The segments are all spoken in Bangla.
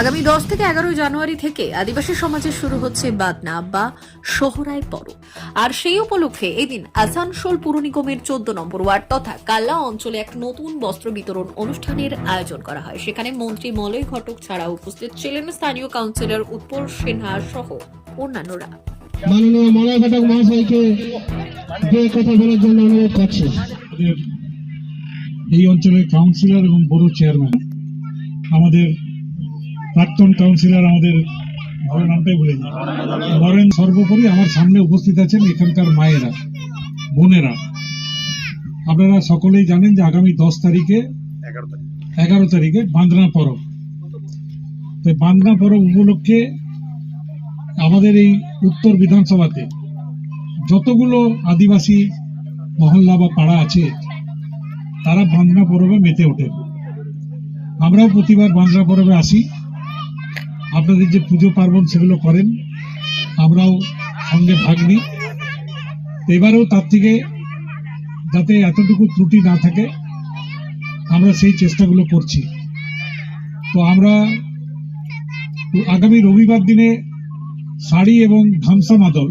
আগামী দশ থেকে এগারোই জানুয়ারি থেকে আদিবাসী সমাজে শুরু হচ্ছে বাদনা বা সোহরাই পরব। আর সেই উপলক্ষে এদিন আসানসোল পুর নিগমের চোদ্দ নম্বর ওয়ার্ড তথা কাল্লা অঞ্চলে এক নতুন বস্ত্র বিতরণ অনুষ্ঠানের আয়োজন করা হয়। সেখানে মন্ত্রী মলয় ঘটক ছাড়া উপস্থিত ছিলেন স্থানীয় কাউন্সিলর উৎপল সিনহা সহ অন্যান্যরা। এই অঞ্চলের কাউন্সিলর এবং বড় চেয়ারম্যান, আমাদের প্রাক্তন কাউন্সিলর আমাদের নামটাই যাই। নরেন সর্বোপরি আমার সামনে উপস্থিত আছেন এখানকার মায়েরা, বোনেরা। আপনারা সকলেই জানেন যে আগামী দশ তারিখে, এগারো তারিখে বান্দনা পরব। তো বান্দনা পরব উপলক্ষে আমাদের এই উত্তর বিধানসভাতে যতগুলো আদিবাসী মহল্লা বা পাড়া আছে, তারা বান্দনা পরবে মেতে ওঠেন আমরাও প্রতিবার বান্দনা পরবে আসি। আপনাদের যে পুজো পার্বণ সেগুলো করেন, আমরাও সঙ্গে ভাগ নিই। এবারেও তার থেকে যাতে এতটুকু ত্রুটি না থাকে, আমরা সেই চেষ্টাগুলো করছি। তো আমরা আগামী রবিবার দিনে শাড়ি এবং ধামসা মাদল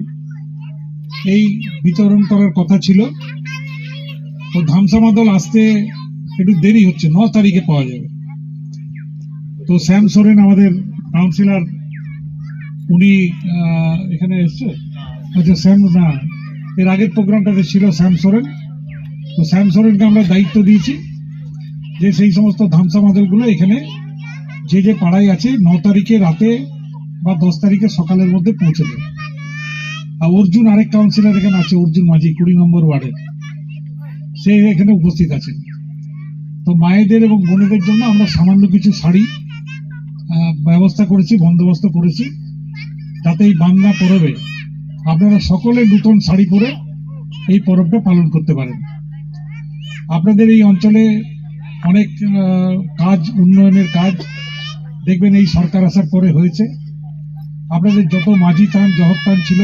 এই বিতরণ করার কথা ছিল। তো ধামসা মাদল আসতে একটু দেরি হচ্ছে, ন তারিখে পাওয়া যাবে। তো শ্যাম সোরেন আমাদের কাউন্সিলর, উনি এখানে এসছে? আচ্ছা শ্যাম না, এর আগের প্রোগ্রামটাতে ছিল শ্যাম সোরেন। তো শ্যাম সোরেনকে আমরা দায়িত্ব দিয়েছি যে সেই সমস্ত ধামসা মাদলগুলো এখানে যে যে পাড়ায় আছে, ন তারিখে রাতে বা দশ তারিখে সকালের মধ্যে পৌঁছে দেবে। আর অর্জুন আরেক কাউন্সিলর এখানে আছে, অর্জুন মাঝি, কুড়ি নম্বর ওয়ার্ডে সে এখানে উপস্থিত আছে তো মায়েদের এবং বোনেদের জন্য আমরা সামান্য কিছু শাড়ি ব্যবস্থা করেছি, বন্দোবস্ত করেছি। যাতে এই বাংলা পরবে। আপনারা সকলে নতুন শাড়ি পরে এই পরবটা পালন করতে পারেন। আপনাদের এই অঞ্চলে অনেক কাজ, উন্নয়নের কাজ দেখবেন এই সরকার আসার পরে হয়েছে। আপনাদের যত মাঝি টান জহর টান ছিল,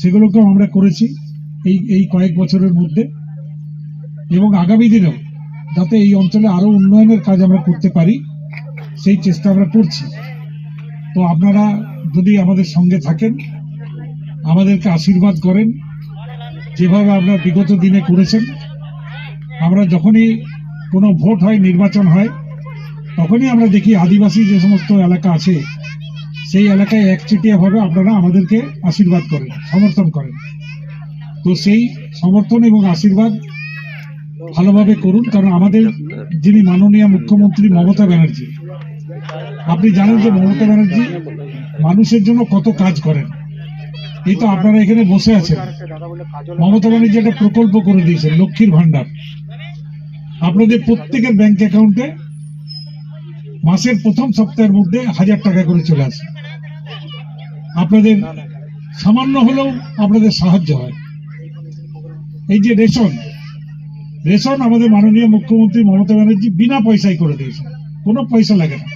সেগুলোকেও আমরা করেছি এই এই কয়েক বছরের মধ্যে। এবং আগামী দিনেও যাতে এই অঞ্চলে আরও উন্নয়নের কাজ আমরা করতে পারি সেই চেষ্টা আমরা করছি। তো আপনারা যদি আমাদের সঙ্গে থাকেন, আমাদেরকে আশীর্বাদ করেন, যেভাবে আপনারা বিগত দিনে করেছেন, আমরা যখনই কোনো ভোট হয়, নির্বাচন হয়, তখনই আমরা দেখি আদিবাসী যে সমস্ত এলাকা আছে, সেই এলাকায় একচেটিয়াভাবে আপনারা আমাদেরকে আশীর্বাদ করেন, সমর্থন করেন। তো সেই সমর্থন এবং আশীর্বাদ ভালোভাবে করুন, কারণ আমাদের যিনি মাননীয় মুখ্যমন্ত্রী মমতা ব্যানার্জি, আপনি জানেন যে মমতা ব্যানার্জি মানুষের জন্য কত কাজ করেন। এই তো আপনারা এখানে বসে আছেন। মমতা ব্যানার্জি একটা প্রকল্প করে দিয়েছেন, লক্ষ্মীর ভান্ডার আপনাদের প্রত্যেকের ব্যাংক অ্যাকাউন্টে মাসের প্রথম সপ্তাহের মধ্যে হাজার টাকা করে চলে আসে। আপনাদের সামান্য হলেও আপনাদের সাহায্য হয়। এই যে রেশন রেশন আমাদের মাননীয় মুখ্যমন্ত্রী মমতা ব্যানার্জি বিনা পয়সায় করে দিয়েছেন। কোনো পয়সা লাগে না।